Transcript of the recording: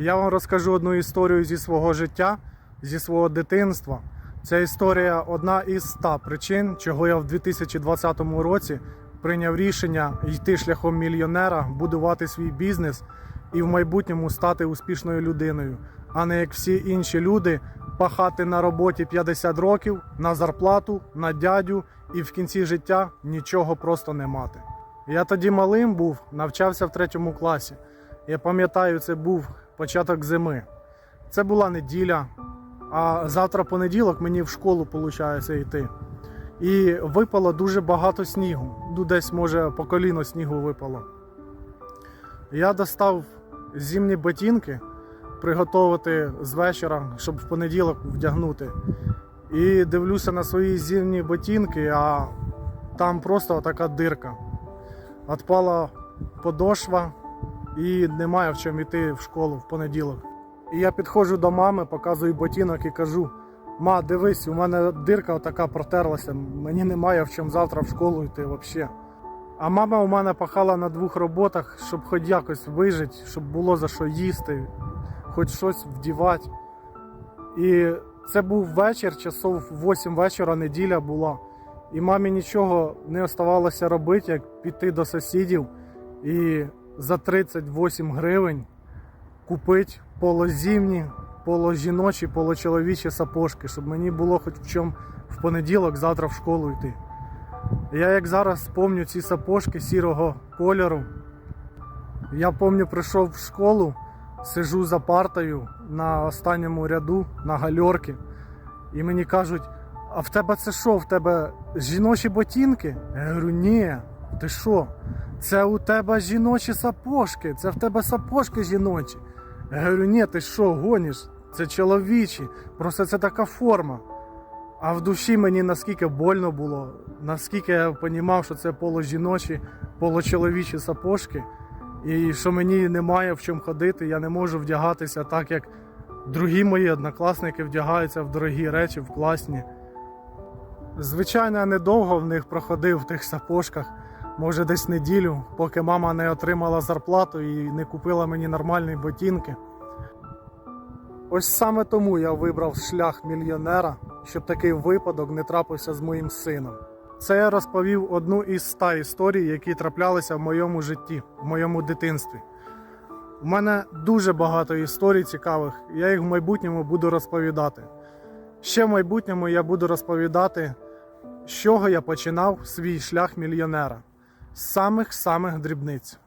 Я вам розкажу одну історію зі свого життя, зі свого дитинства. Ця історія одна із ста причин, чого я в 2020 році прийняв рішення йти шляхом мільйонера, будувати свій бізнес і в майбутньому стати успішною людиною, а не як всі інші люди, пахати на роботі 50 років на зарплату, на дядю і в кінці життя нічого просто не мати. Я тоді малим був, навчався в третьому класі. Я пам'ятаю, це був початок зими. Це була неділя, а завтра понеділок мені в школу виходить йти. І випало дуже багато снігу. Ну, десь, може, по коліно снігу випало. Я достав зимні ботинки приготувати з вечора, щоб в понеділок вдягнути. І дивлюся на свої зимні ботинки, а там просто така дирка. Отпала подошва і немає в чому йти в школу в понеділок. І я підходжу до мами, показую ботинок і кажу: ма, дивись, у мене дирка така протерлася, мені немає в чому завтра в школу йти взагалі. А мама у мене пахала на двох роботах, щоб хоч якось вижити, щоб було за що їсти, хоч щось вдівати. І це був вечір, часов 8 вечора, неділя була. І мамі нічого не оставалося робити, як піти до сусідів і за 38 гривень купити полозімні, положіночі, получоловічі сапожки, щоб мені було хоч в чому в понеділок завтра в школу йти. Я як зараз пам'ятаю ці сапожки сірого кольору. Я пам'ятаю, прийшов в школу, сижу за партою на останньому ряду на гальорки, і мені кажуть, а в тебе це що? В тебе жіночі ботинки? Я говорю, ні, ти що? Це у тебе жіночі сапожки, це в тебе сапожки жіночі. Я говорю, ні, ти що, гоніш? Це чоловічі, просто це така форма. А в душі мені наскільки больно було, наскільки я розумів, що це положіночі, получоловічі сапожки, і що мені немає в чому ходити, я не можу вдягатися так, як другі мої однокласники вдягаються в дорогі речі, в класні. Звичайно, я недовго в них проходив в тих сапожках, може десь неділю, поки мама не отримала зарплату і не купила мені нормальні ботинки. Ось саме тому я вибрав шлях мільйонера, щоб такий випадок не трапився з моїм сином. Це я розповів одну із ста історій, які траплялися в моєму житті, в моєму дитинстві. У мене дуже багато історій цікавих, я їх в майбутньому буду розповідати. Ще в майбутньому я буду розповідати, з чого я починав свій шлях мільйонера самих-самих дрібниць.